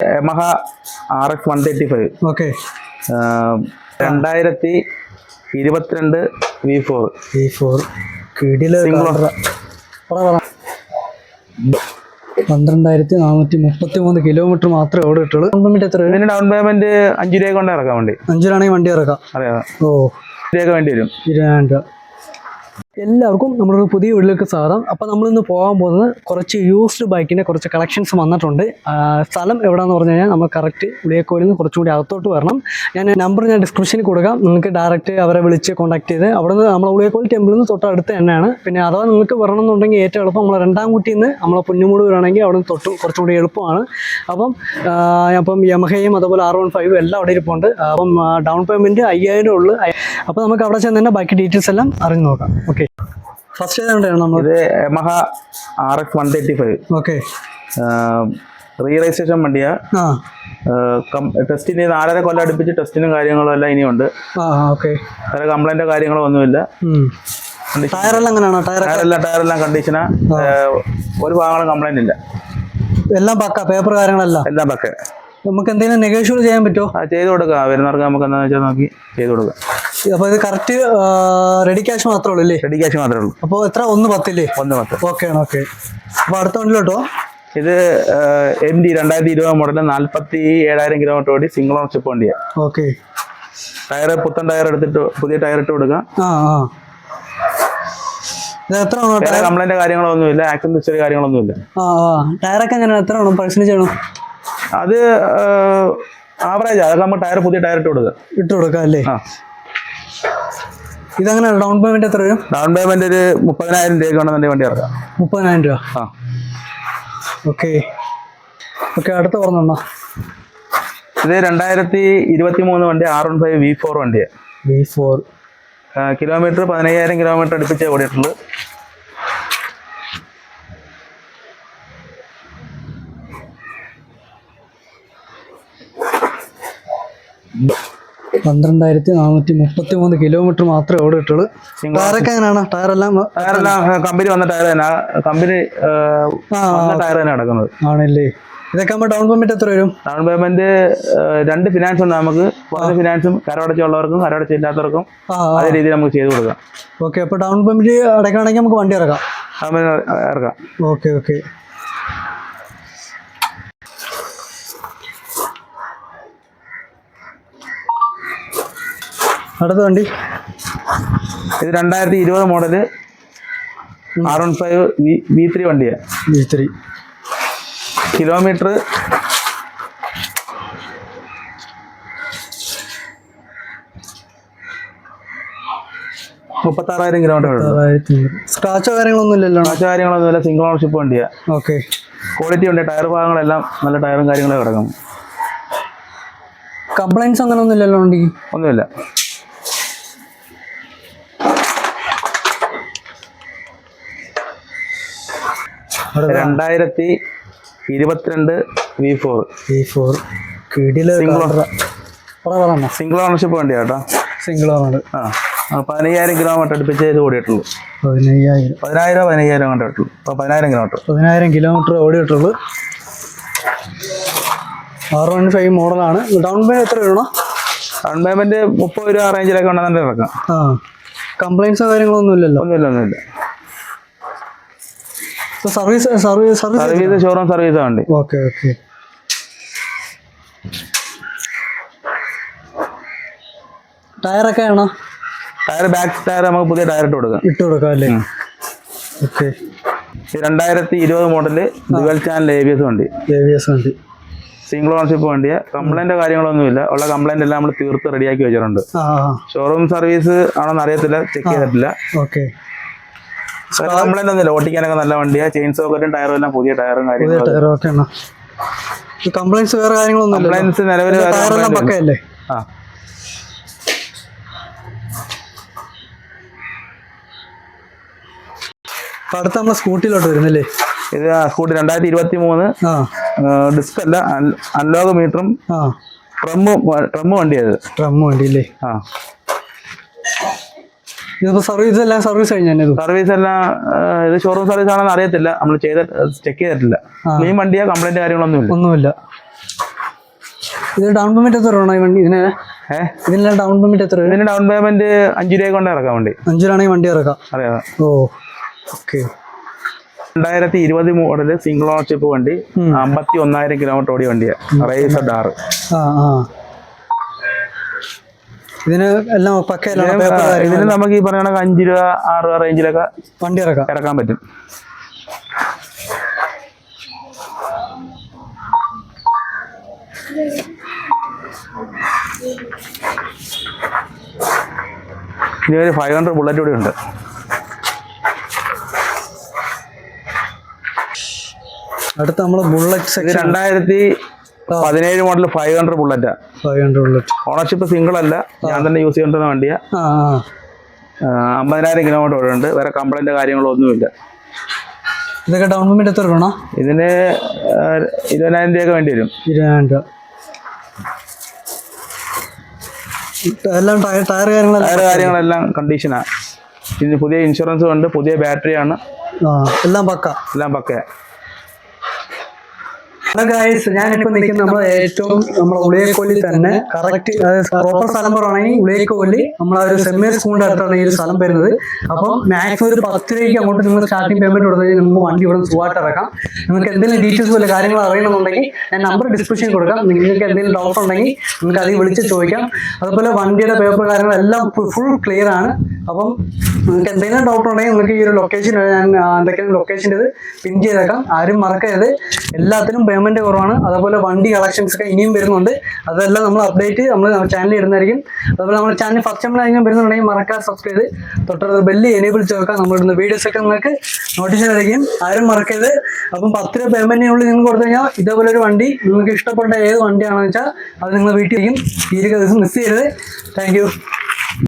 Yamaha R X one thirty five okay രണ്ടായിരത്തി ഇരുപത്തിരണ്ട് V four. V four. പന്ത്രണ്ടായിരത്തി നാനൂറ്റി മുപ്പത്തി മൂന്ന് കിലോമീറ്റർ മാത്രമേ ഓടി കിട്ടുള്ളൂ. എത്ര ഇതിന് ഡൗൺ പേയ്മെന്റ് അഞ്ചു രൂപ കൊണ്ട് ഇറക്കാൻ വേണ്ടി. രൂപ വണ്ടി ഇറക്കാം. അറിയാം ഓ. രൂപ വേണ്ടി വരും. ഇരുപതിനായിരം രൂപ. എല്ലാവർക്കും നമ്മളൊരു പുതിയ വീട്ടിലേക്ക് സ്വാഗതം. അപ്പോൾ നമ്മളിന്ന് പോകാൻ പോകുന്നത് കുറച്ച് യൂസ്ഡ് ബൈക്കിന്റെ കുറച്ച് കളക്ഷൻസ് വന്നിട്ടുണ്ട്. സ്ഥലം എവിടെയെന്ന് പറഞ്ഞു കഴിഞ്ഞാൽ നമ്മൾ കറക്റ്റ് ഉളിയക്കോലിൽ നിന്ന് കുറച്ചും കൂടി അകത്തോട്ട് വരണം. ഞാൻ നമ്പർ ഞാൻ ഡിസ്ക്രിപ്ഷനിൽ കൊടുക്കാം. നിങ്ങൾക്ക് ഡയറക്റ്റ് അവരെ വിളിച്ച് കോൺടാക്ട് ചെയ്ത് അവിടെ നിന്ന് നമ്മൾ ഉളിയക്കോൽ ടെമ്പിളിൽ നിന്ന് തൊട്ടടുത്ത് തന്നെയാണ്. പിന്നെ അഥവാ നിങ്ങൾക്ക് വരണം എന്നുണ്ടെങ്കിൽ ഏറ്റവും എളുപ്പം നമ്മൾ രണ്ടാം കുട്ടിയിൽ നിന്ന് നമ്മളെ പുന്നുമൂട് വരികയാണെങ്കിൽ അവിടെ നിന്ന് തൊട്ട് കുറച്ചും കൂടി എളുപ്പമാണ്. അപ്പം അപ്പം യമഹയും അതുപോലെ ആർ വൺ ഫൈവും എല്ലാം അവിടെ ഇരിപ്പുണ്ട്. അപ്പം ഡൗൺ പേയ്മെന്റ് അയ്യായിരം ഉള്ളു. അപ്പോൾ നമുക്ക് അവിടെ ചെന്ന് തന്നെ ബാക്കി ഡീറ്റെയിൽസ് എല്ലാം അറിഞ്ഞു നോക്കാം. ഓക്കെ ഫസ്റ്റ് ഏതാണ്ടാണ് നമ്മൾ? ഇത് Yamaha R X one thirty five okay reregistration വണ്ടിയാ. ടെസ്റ്റിന് നാലര കൊല്ലം അടുപ്പിച്ച് ടെസ്റ്റിനും കാര്യങ്ങളും എല്ലാം ഇനിയുണ്ട്. വേറെ കംപ്ലൈന്റോ കാര്യങ്ങളോ ഒന്നുമില്ല. ടയറെല്ലാം എങ്ങനെയാണോ? ടയറെല്ലാം ടയറെല്ലാം കണ്ടീഷനാ ഒരു ഭാഗങ്ങളും കംപ്ലൈന്റ് ഇല്ല. എല്ലാം പക്ക പേപ്പർ കാര്യങ്ങളെല്ലാം? എല്ലാം പക്ക. നമുക്ക് എന്തെങ്കിലും നെഗോഷ്യബിൾ ചെയ്യാൻ പറ്റുമോ? ചെയ്ത് കൊടുക്കാം. വരുന്നവർക്ക് നമുക്ക് എന്താണെന്ന് വെച്ചാൽ നോക്കി ചെയ്ത് കൊടുക്കാം. അപ്പോൾ ഇത് കറക്റ്റ് റെഡി ക്യാഷ് മാത്രമേ ഉള്ളൂ അല്ലേ റെഡി ക്യാഷ് മാത്രമേ ഉള്ളൂ. അപ്പോൾ എത്ര? ഒന്ന് പത്തില്ലേ? ഒന്ന് പത്ത്. ഓക്കെ ആണ് ഓക്കെ അപ്പൊ അടുത്ത വണ്ടിയിലോട്ടോ? ഇത് എം ഡി രണ്ടായിരത്തി ഇരുപത് മോഡൽ നാല്പത്തി ഏഴായിരം കിലോമീറ്റർ ഓടി സിംഗിൾ ഓണർഷിപ്പ് വണ്ടിയാണ് ഓക്കെ ടയർ പുത്തൻ ടയർ എടുത്തിട്ട് പുതിയ ടയർ ഇട്ട് കൊടുക്കാം. എത്ര കംപ്ലൈന്റ് കാര്യങ്ങളൊന്നുമില്ല ആക്സിഡന്റ് ഹിസ്റ്ററി കാര്യങ്ങളൊന്നുമില്ല. ടയറൊക്കെ എങ്ങനെയാണ്? എത്ര ആണോ? പെർസെന്റേജ് ആണോ? അത് ആവറേജ് അതൊക്കെ നമ്മൾ ടയർ പുതിയ ടയർ ഇട്ട് കൊടുക്കുക ഇട്ട് കൊടുക്കാം അല്ലേ? ഇതെങ്ങനെ ഡൗൺ പേയ്മെന്റ് എത്ര വരും? ഡൗൺ പേയ്മെന്റ് ഒരു മുപ്പതിനായിരം രൂപ വേണമെന്നുണ്ടെങ്കിൽ വണ്ടി ഇറക്കാം. മുപ്പതിനായിരം രൂപ? ആ. ഓക്കെ ഓക്കെ അടുത്ത പറഞ്ഞോണ്ണ ഇത് രണ്ടായിരത്തി ഇരുപത്തി മൂന്ന് വണ്ടി R one five V four വണ്ടിയാണ് വി ഫോർ കിലോമീറ്റർ പതിനയ്യായിരം കിലോമീറ്റർ അടുപ്പിച്ച് ഓടിയിട്ടുള്ളൂ പന്ത്രണ്ടായിരത്തി നാനൂറ്റി മുപ്പത്തി മൂന്ന് കിലോമീറ്റർ മാത്രമേ ഓടിയിട്ടുള്ളൂ ടയറൊക്കെ എങ്ങനെയാണ്? ടയറെല്ലാം ടയറെല്ലാം കമ്പനി വന്ന ടയർ തന്നെ. കമ്പനി ടയർ തന്നെ നടക്കുന്നത്. ആണല്ലേ? ഇതൊക്കെ നമ്മൾ ഡൗൺ പേയ്മെന്റ് എത്ര വരും? ഡൗൺ പേയ്മെന്റ് രണ്ട് ഫിനാൻസ് ഉണ്ട് നമുക്ക്. കുറച്ച് ഫിനാൻസും കരടച്ചുള്ളവർക്കും കരടച്ചില്ലാത്തവർക്കും അതേ രീതിയിൽ നമുക്ക് ചെയ്തു കൊടുക്കാം. ഓക്കെ അപ്പോൾ ഡൗൺ പേയ്മെന്റ് അടയ്ക്കുകയാണെങ്കിൽ നമുക്ക് വണ്ടി ഇറക്കാം. ഇറക്കാം. ഓക്കെ ഓക്കെ അടുത്ത വണ്ടി. ഇത് രണ്ടായിരത്തി ഇരുപത് model R one five V V three വണ്ടിയാണ് വി ത്രീ കിലോമീറ്റർ മുപ്പത്താറായിരം കിലോമീറ്റർ സ്ക്രാച്ചോ കാര്യങ്ങളൊന്നും ഇല്ലല്ലോ? സ്ക്രാച്ചോ കാര്യങ്ങളൊന്നും ഇല്ല. സിംഗിൾ ഓണർഷിപ്പ് വണ്ടിയാണ് ഓക്കെ ക്വാളിറ്റി ഉണ്ട്. ടയർ ഭാഗങ്ങളെല്ലാം നല്ല ടയറും കാര്യങ്ങളും കിടക്കും. കംപ്ലൈൻസ് അങ്ങനെ ഒന്നും ഇല്ലല്ലോ വണ്ടി ഒന്നുമില്ല. രണ്ടായിരത്തി ഇരുപത്തിരണ്ട് V four V four single ownership വണ്ടിയാണ് ആട്ടോ സിംഗിൾ ഓണർ ആ. പതിനയ്യായിരം കിലോമീറ്റർ അടുപ്പിച്ച് ഇത് ഓടിയിട്ടുള്ളൂ. പതിനയ്യായിരം. പതിനായിരം പതിനയ്യായിരം കണ്ടിട്ടുള്ളൂ അപ്പോൾ പതിനായിരം കിലോമീറ്റർ പതിനായിരം കിലോമീറ്റർ ഓടിയിട്ടുള്ളൂ. ആർ വൺ ഫൈവ് മോഡലാണ്. ഡൗൺ പേ എത്ര വേണോ ഡൗൺ പേയ്മെന്റ് മുപ്പത് രൂപ റേഞ്ചിലൊക്കെ ഉണ്ടെന്നുണ്ടെങ്കിൽ ഇറക്കാം. ആ. കംപ്ലൈൻസോ കാര്യങ്ങളോ ഒന്നുമില്ലല്ലോ ഒന്നുമില്ല ഒന്നുമില്ല. Service service service showroom service വണ്ടി ഓക്കെ ഓക്കെ ടയറൊക്കെ ആണോ ടയർ ബാക്ക് ടയർ നമുക്ക് പുതിയ ടയർ ഇട്ട് കൊടുക്കാം. ഇട്ട് കൊടുക്കാം അല്ലേ? ഓക്കെ രണ്ടായിരത്തി ഇരുപത് model dual channel A B S വണ്ടി. എ വി എസ് വണ്ടി. സിംഗിൾ ഓണർഷിപ്പ് വണ്ടിയ. കംപ്ലൈന്റ് കാര്യങ്ങളൊന്നുമില്ല. ഉള്ള കംപ്ലൈന്റ് എല്ലാം നമ്മൾ തീർത്ത് റെഡിയാക്കി വെച്ചിട്ടുണ്ട്. ഷോറൂം സർവീസ് ആണോന്ന് അറിയത്തില്ല. ചെക്ക് ചെയ്തിട്ടില്ല. ഓക്കെ കംപ്ലൈന്റ് ഒന്നുമില്ല ഓട്ടിക്കാനൊക്കെ നല്ല വണ്ടിയാണ് ചെയിൻ സോക്കറ്റും ടയറും എല്ലാം പുതിയ ടയറും കാര്യങ്ങളും കംപ്ലൈൻസ് വേറെ കാര്യങ്ങളൊന്നും കംപ്ലൈൻസ് നിലവിൽ ടയറെല്ലാം പക്കയല്ലേ? ആ. അടുത്ത നമ്മളെ സ്കൂട്ടിയിലോട്ട് വരുന്നല്ലേ? ഇത് സ്കൂട്ടി രണ്ടായിരത്തി ഇരുപത്തി മൂന്ന് ഡിസ്ക് അല്ല അൺലോഗ് മീറ്ററും ട്രമ്മ് ട്രമ്മ് വണ്ടിയത് ഡ്രം വണ്ടിയില്ലേ? ആ. ഇതിപ്പോ സർവീസ് എല്ലാം സർവീസ് കഴിഞ്ഞു സർവീസ് എല്ലാം ഇത് ഷോറൂം സർവീസ് ആണെന്ന് അറിയത്തില്ല. നമ്മൾ ചെയ്ത ചെക്ക് ചെയ്തിട്ടില്ല. ഈ വണ്ടിയാ കംപ്ലൈന്റ് കാര്യങ്ങളൊന്നും ഇല്ല. ഒന്നുമില്ല. ഇത് ഡൗൺ പേയ്മെന്റ് എത്ര വേണം ഈ വണ്ടി? ഇതിന് ഇതിന്റെ ഡൗൺ പേയ്മെന്റ് എത്ര? വരും ഇതിന് ഡൗൺ പേയ്മെന്റ് അഞ്ചു രൂപ കൊണ്ട് ഇറക്കാം ഇറക്കാൻ അഞ്ചു രൂപയാണെങ്കിൽ വണ്ടി ഇറക്കാം. അതെ അതെ. ഓ ഓക്കെ രണ്ടായിരത്തി ഇരുപത് മോഡൽ സിംഗിൾ ഓണർഷിപ്പ് വണ്ടി. അമ്പത്തി ഒന്നായിരം കിലോമീറ്റർ ഓടിയ വണ്ടിയാണ് റേസ് ഡാറ് ആ ആ. ഇതിന് എല്ലാം പക്കയിലാണ് ഇതിന് നമുക്ക് ഈ പറയണ അഞ്ച് രൂപ ആറ് രൂപ റേഞ്ചിലൊക്കെ വണ്ടി ഇറക്കാം. ഇറക്കാൻ പറ്റും. ഇതിനൊരു ഫൈവ് ഹൺഡ്രഡ് ബുള്ളറ്റ് കൂടി ഉണ്ട്. അടുത്ത നമ്മൾ ബുള്ളറ്റ് രണ്ടായിരത്തി പതിനേഴ് model five hundred ബുള്ളറ്റാ five hundred bullet ownership single അല്ല. ഞാൻ തന്നെ യൂസ് ചെയ്യേണ്ടുന്ന വണ്ടിയാ. അമ്പതിനായിരം കിലോമീറ്റർ ഓടുന്നുണ്ട് വേറെ കംപ്ലൈന്റ് കാര്യങ്ങളോ ഒന്നുമില്ല. ഇതൊക്കെ ഡൗൺ പേയ്മെന്റ് എത്ര വേണം ഇതിന് ഇരുപതിനായിരം രൂപയൊക്കെ വേണ്ടി വരും. ഇരുപതിനായിരം രൂപ. എല്ലാം ടയർ ടയർ കാര്യങ്ങളെല്ലാം കണ്ടീഷനാ ഇതിന് പുതിയ ഇൻഷുറൻസ് ഉണ്ട്. പുതിയ ബാറ്ററിയാണ് എല്ലാം പക്ക. എല്ലാം പക്കയാ. ഗൈസ് ഞാനിപ്പോ നിൽക്കുന്ന നമ്മൾ ഏറ്റവും നമ്മൾ ഉളിയക്കൊല്ലി തന്നെ. കറക്റ്റ് പ്രോപ്പർ സ്ഥലം പറയുകയാണെങ്കിൽ ഉളിയക്കൊല്ലി നമ്മളെ ഒരു സെമി സ്കൂളിന്റെ അടുത്താണ് ഈ ഒരു സ്ഥലം വരുന്നത്. അപ്പോൾ മാക്സിമം ഒരു പത്ത് രൂപയ്ക്ക് അങ്ങോട്ട് നിങ്ങൾ സ്റ്റാർട്ടിംഗ് പേയ്മെന്റ് കൊടുത്തു നമുക്ക് വണ്ടി ഇവിടെ സുഖമായിട്ട് ഇറക്കാം. നിങ്ങൾക്ക് എന്തെങ്കിലും ഡീറ്റെയിൽസ് പോലെ കാര്യങ്ങൾ അറിയണമെന്നുണ്ടെങ്കിൽ ഞാൻ നമ്പർ ഡിസ്ക്രിപ്ഷൻ കൊടുക്കാം. നിങ്ങൾക്ക് എന്തെങ്കിലും ഡൗട്ട് ഉണ്ടെങ്കിൽ നിങ്ങൾക്ക് അതിൽ വിളിച്ച് ചോദിക്കാം. അതുപോലെ വണ്ടിയുടെ പേപ്പർ കാര്യങ്ങളെല്ലാം ഫുൾ ക്ലിയർ ആണ്. അപ്പം നിങ്ങൾക്ക് എന്തെങ്കിലും ഡൗട്ട് ഉണ്ടെങ്കിൽ നിങ്ങൾക്ക് ഈ ഒരു ലൊക്കേഷൻ ഞാൻ എന്തൊക്കെയാണ് ലൊക്കേഷൻ ഇത് പിൻ ചെയ്തേക്കാം. ആരും മറക്കരുത്. എല്ലാത്തിനും പേയ്മെന്റ് കുറവാണ്. അതേപോലെ വണ്ടി കളക്ഷൻസ് ഒക്കെ ഇനിയും വരുന്നുണ്ട്. അതെല്ലാം നമ്മൾ അപ്ഡേറ്റ് നമ്മൾ ചാനലിൽ ഇടുന്നതായിരിക്കും. അതുപോലെ നമ്മുടെ ചാനൽ ഫസ്റ്റ് ടൈം അതിനും വരുന്നുണ്ടെങ്കിൽ മറക്കാതെ സബ്സ്ക്രൈബ് ചെയ്ത് തൊട്ടടുത്ത് ബെല്ല് എനേബിൾ ചെയ്തേക്കാം നമ്മളിടുന്ന വീഡിയോസ് ഒക്കെ നിങ്ങൾക്ക് നോട്ടീഷൻ ആയിരിക്കും ആരും മറക്കരുത്. അപ്പം പത്ത് രൂപ പേയ്മെന്റിനുള്ളിൽ നിങ്ങൾ കൊടുത്തു കഴിഞ്ഞാൽ ഇതേപോലെ ഒരു വണ്ടി നിങ്ങൾക്ക് ഇഷ്ടപ്പെട്ട ഏത് വണ്ടിയാണെന്ന് വെച്ചാൽ അത് നിങ്ങൾ വീട്ടിലേക്കും ഈ ഒരു ദിവസം മിസ് ചെയ്യരുത്. താങ്ക്